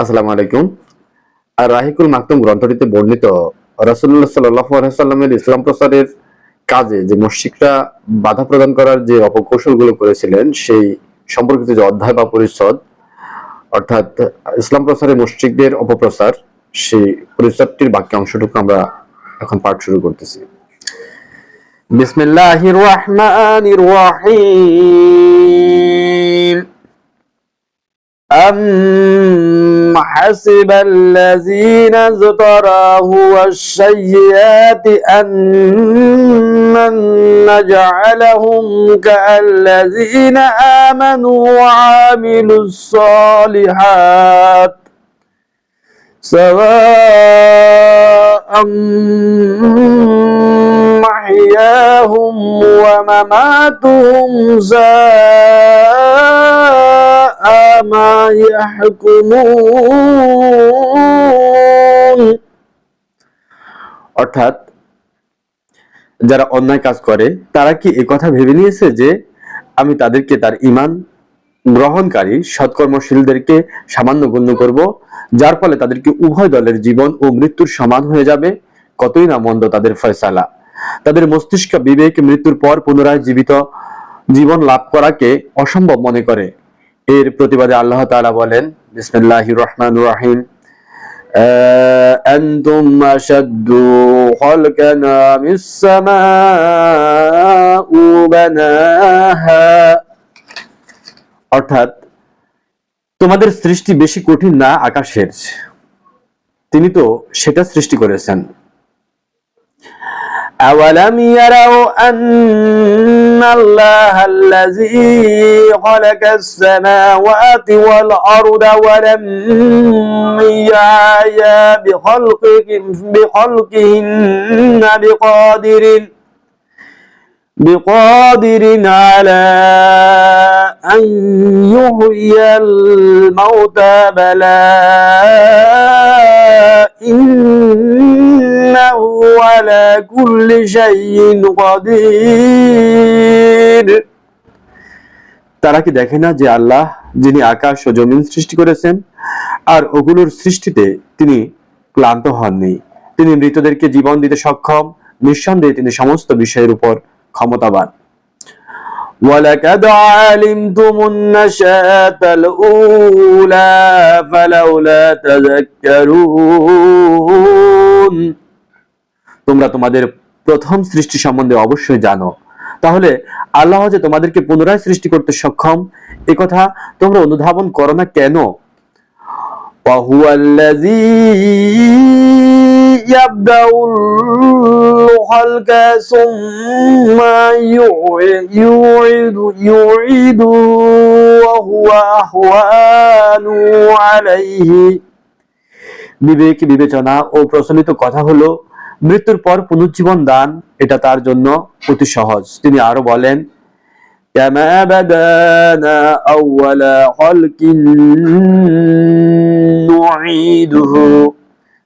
আসসালামু আলাইকুম। আর রাহিকুল মাকতুম গ্রন্থটিতে বর্ণিত আলাইহি সাল্লামের ইসলাম প্রচারের কাজে যে মুশরিকরা বাধা প্রদান করার যে অপকৌশলগুলো করেছিলেন, সেই সম্পর্কিত যে অধ্যায় বা পরিচ্ছদ, অর্থাৎ ইসলাম প্রচারে মুশরিকদের অপপ্রচার, সেই পরিচ্ছদটির বাক্য অংশটুকু আমরা এখন পাঠ শুরু করতেছি। বিসমিল্লাহির রহমানির রহিম। حسب الذين اجتراه السيئات أن نجعلهم كالذين آمنوا وعملوا الصالحات سواء محياهم ومماتهم ساء ما يحكمون অর্থাৎ যারা অন্যায় কাজ করে তারা কি কথা ভেবে নিয়েছে যে আমি তাদেরকে তার ইমান গ্রহণকারী সৎকর্মশীলদেরকে সামান্য গণ্য করব যার ফলে তাদেরকে উভয় দলের জীবন ও মৃত্যুর সমান হয়ে যাবে কতই না মন্দ তাদের ফয়সালা তাদের মস্তিষ্ক বিবেক মৃত্যুর পর পুনরায় জীবিত জীবন লাভ করাকে অসম্ভব মনে করে এর প্রতিবাদে আল্লাহ তাআলা বলেন বিসমিল্লাহির রহমানির রহিম أنتم أشد خلقا أم السماء بناها অর্থাৎ তোমাদের সৃষ্টি বেশি কঠিন না আকাশের তিনি তো সেটা সৃষ্টি করেছেন أولم يروا أن الله الذي خلق السماوات والأرض ولم يعيا بخلقهن بقادر بقادر على أن يحيي الموتى بلى كل شيء قدير তারা কি দেখে না যে আল্লাহ যিনি আকাশ ও জমিন সৃষ্টি করেছেন আর ওগুলোর সৃষ্টিতে তিনি ক্লান্ত হননি তিনি মৃতদেরকে জীবন দিতে সক্ষম নিঃসন্দেহে তিনি সমস্ত বিষয়ের উপর ক্ষমতাবান ولقد علمتم النشاة الأولى فلولا تذكرون তোমরা তোমাদের প্রথম সৃষ্টি সম্বন্ধে অবশ্যই জানো। তাহলে আল্লাহ যে তোমাদেরকে পুনরায় সৃষ্টি করতে সক্ষম, এ কথা তোমরা অনুধাবন করো না কেন? বিবেক বিবেচনা ও প্রচলিত কথা হলো মৃত্যুর পর পুনর্জীবন দান এটা তার জন্য অতি সহজ তিনি আরো বলেন كما بدانا أول خلق نعيده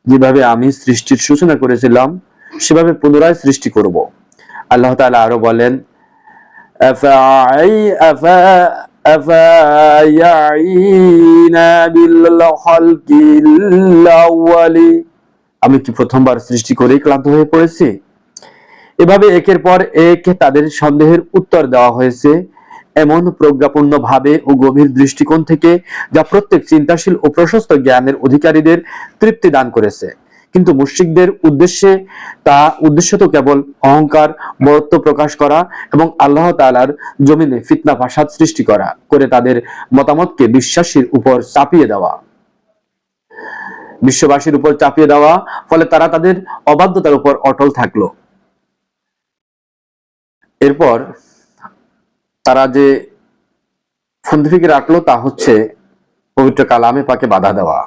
যেভাবে আমি সৃষ্টির সূচনা করেছিলাম সেভাবে পুনরায় সৃষ্টি করব আল্লাহ তাআলা আরো বলেন أفعي أفا أفيعينا بالخلق الأول আমি কি প্রথমবার সৃষ্টি করেই ক্লান্ত হয়ে পড়েছি? এভাবে একের পর এক তাদের সন্দেহের উত্তর দেওয়া হয়েছে। এমন প্রজ্ঞাপূর্ণ ভাবে ও গভীর দৃষ্টিকোণ থেকে যা প্রত্যেক চিন্তাশীল ও প্রশস্ত জ্ঞানের অধিকারীদের তৃপ্তি দান করেছে। কিন্তু মুশ্রিকদের উদ্দেশ্যে তা উদ্দেশ্য তো কেবল অহংকার, বরত্ব প্রকাশ করা এবং আল্লাহ তাআলার জমিনে ফিতনা ফাসাদ সৃষ্টি করা, করে তাদের মতামতকে বিশ্বাসীর উপর চাপিয়ে দেওয়া। বিশ্ববাসীর উপর চাপিয়ে দেওয়া, ফলে তারা তাদের অবাধ্যতার উপর অটল থাকল। এরপর তারা যে ফন্দিফিকে রাখল তা হচ্ছে পবিত্র কালামে পাকে বাধা দেওয়া।